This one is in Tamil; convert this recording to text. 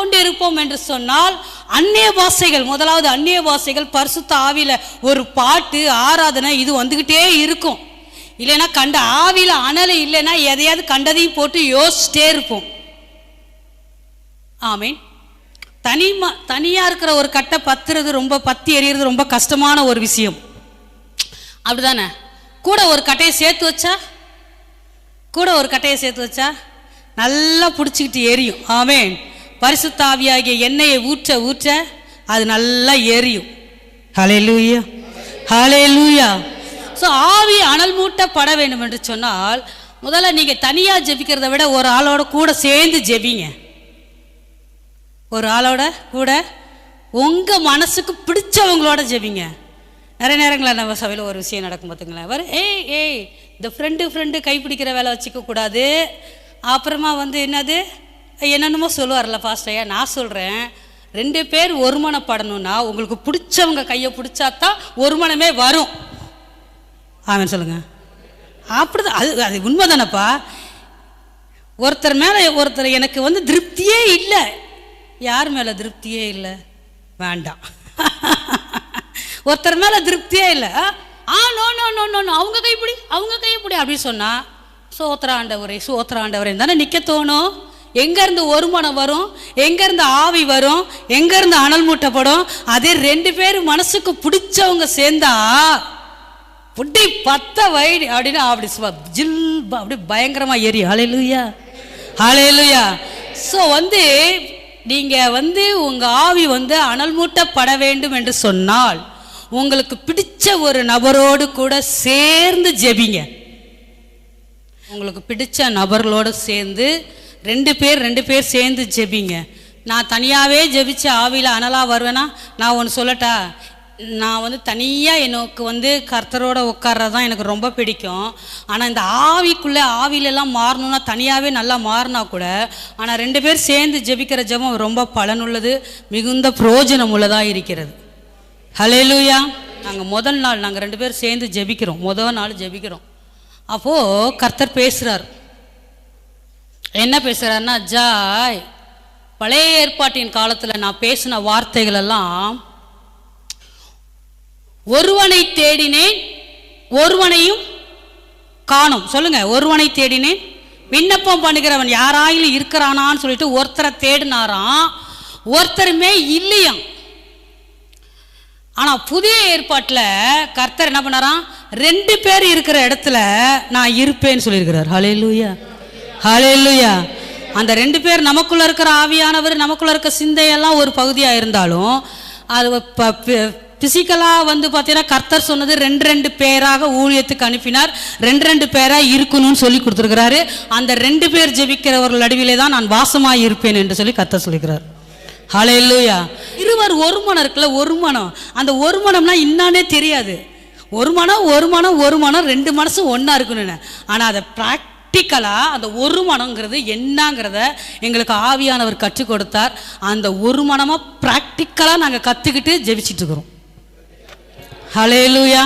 கொண்டிருப்போம் என்று சொன்னால் அந்நிய வாசைகள் முதலாவது அந்நிய வாசைகள் பரிசுத்த ஆவியில் ஒரு பாட்டு ஆராதனை இது வந்துக்கிட்டே இருக்கும். இல்லைன்னா கண்ட ஆவியில் அனல் இல்லைன்னா எதையாவது கண்டதையும் போட்டு யோசிச்சிட்டே இருப்போம். ஆமீன். தனிமா தனியாக இருக்கிற ஒரு கட்டை பத்துறது ரொம்ப பத்தி எறிகிறது ரொம்ப கஷ்டமான ஒரு விஷயம். அப்படிதானே? கூட ஒரு கட்டையை சேர்த்து வச்சா? கூட ஒரு கட்டையை சேர்த்து வச்சா? நல்லா பிடிச்சிக்கிட்டு எரியும். ஆமேன். பரிசுத்தாவியாகிய எண்ணெயை ஊற்ற ஊற்ற அது நல்லா எரியும். ஹலே லூயா ஹலே லூயா ஸோ ஆவி அனல் மூட்டப்பட வேண்டும் என்று சொன்னால் முதல்ல நீங்கள் தனியாக ஜெபிக்கிறத விட ஒரு ஆளோட கூட சேர்ந்து ஜெபிங்க. ஒரு ஆளோட கூட உங்கள் மனசுக்கு பிடிச்சவங்களோட ஜெபிங்க. நிறைய நேரங்களில் நம்ம சபையில் ஒரு விஷயம் நடக்கும் பார்த்துங்களேன் வர ஏய் ஏய் இந்த ஃப்ரெண்டு ஃப்ரெண்டு கைப்பிடிக்கிற வேலை வச்சுக்க கூடாது. அப்புறமா வந்து என்னது? என்னென்னமோ சொல்லுவார்ல பாஸ்டையா நான் சொல்கிறேன் ரெண்டு பேர் ஒருமனப்படணும்னா உங்களுக்கு பிடிச்சவங்க கையை பிடிச்சா தான் ஒருமனமே வரும். ஆமாம் சொல்லுங்கள் அப்படிதான் அது அது உண்மைதானப்பா? ஒருத்தர் மேலே ஒருத்தர் எனக்கு வந்து திருப்தியே இல்லை. யார் மேலே திருப்தியே இல்லை? வேண்டாம். ஒருத்தர் மேலே திருப்தியே இல்லை. ஆ no no no no no அவங்க கைப்பிடி அவங்க கைப்பிடி அப்படின்னு சொன்னால் சோத்திர ஆண்டவரே சோத்திர ஆண்டவரே தானே நிற்க தோணும். எங்கேருந்து ஒரு மனம் வரும் எங்கேருந்து ஆவி வரும் எங்கேருந்து அனல் மூட்டப்படும் அதே ரெண்டு பேர் மனசுக்கு பிடிச்சவங்க சேர்ந்தா புட்டி பத்த வைடு அப்படின்னு அப்படி ஜில் அப்படி பயங்கரமாக எரியும் ஹalleluya ஹalleluya. ஸோ வந்து நீங்கள் வந்து உங்கள் ஆவி வந்து அனல் மூட்டப்பட வேண்டும் என்று சொன்னால் உங்களுக்கு பிடிச்ச ஒரு நபரோடு கூட சேர்ந்து ஜெபிங்க. உங்களுக்கு பிடிச்ச நபர்களோடு சேர்ந்து ரெண்டு பேர் ரெண்டு பேர் சேர்ந்து ஜெபிங்க. நான் தனியாகவே ஜெபிச்சு ஆவியில் அனலாக வருவேன்னா நான் ஒன்று சொல்லட்டா? நான் வந்து தனியாக எனக்கு வந்து கர்த்தரோட உட்கார்றது தான் எனக்கு ரொம்ப பிடிக்கும். ஆனால் இந்த ஆவிக்குள்ளே ஆவிலெல்லாம் மாறணும்னா தனியாகவே நல்லா மாறினா கூட ஆனால் ரெண்டு பேர் சேர்ந்து ஜெபிக்கிற ஜெபம் ரொம்ப பலனுள்ளது மிகுந்த பிரயோஜனம் உள்ளதாக இருக்கிறது. ஹலேலூயா நாங்கள் முதல் நாள் நாங்கள் ரெண்டு பேரும் சேர்ந்து ஜெபிக்கிறோம். முதல் நாள் ஜெபிக்கிறோம். அப்போது கர்த்தர் பேசுகிறார் என்ன பேசுகிறாருன்னா ஜாய் பழைய ஏற்பாட்டின் காலத்தில் நான் பேசின வார்த்தைகள் எல்லாம் ஒருவனை தேடினேன் ஒருவனையும் காணும். சொல்லுங்க ஒருவனை தேடினேன் விண்ணப்பம் பண்ணுகிறவன் யாராயிலும் இருக்கிறானான்னு சொல்லிட்டு ஒருத்தரை தேடினாராம் ஒருத்தருமே இல்லையாம். ஆனால் புதிய ஏற்பாட்டில் கர்த்தர் என்ன பண்ணாராம் ரெண்டு பேர் இருக்கிற இடத்துல நான் இருப்பேன்னு சொல்லியிருக்கிறார். ஹalleluya இல்லையா அந்த ரெண்டு பேர் நமக்குள்ள இருக்கிற ஆவியானவர் நமக்குள்ள இருக்கிற சிந்தையெல்லாம் ஒரு பகுதியாக இருந்தாலும் அது பிசிக்கலாக வந்து பார்த்தீங்கன்னா கர்த்தர் சொன்னது ரெண்டு ரெண்டு பேராக ஊழியத்துக்கு அனுப்பினார். ரெண்டு ரெண்டு பேராக இருக்கணும்னு சொல்லி கொடுத்துருக்கிறாரு. அந்த ரெண்டு பேர் ஜெபிக்கிறவர்கள் நடுவிலே தான் நான் வாசமாக இருப்பேன் என்று சொல்லி கர்த்தர் சொல்லிக்கிறார். ஹalleluya இருவர் ஒரு மனம் இருக்குல்ல ஒரு மனம் அந்த ஒரு மனம்னா இன்னானே தெரியாது. ஒரு மனம் ஒரு மனம் ஒரு மனம் ரெண்டு மனசும் ஒன்றா இருக்கணும்னு ஆனால் அதை ப்ராக்டிக்கலாக அந்த ஒரு மனங்கிறது என்னங்கிறத எங்களுக்கு ஆவியானவர் கற்றுக் கொடுத்தார். அந்த ஒரு மனமாக ப்ராக்டிக்கலாக நாங்கள் கற்றுக்கிட்டு ஜெபிச்சிட்டு இருக்கிறோம். லூயா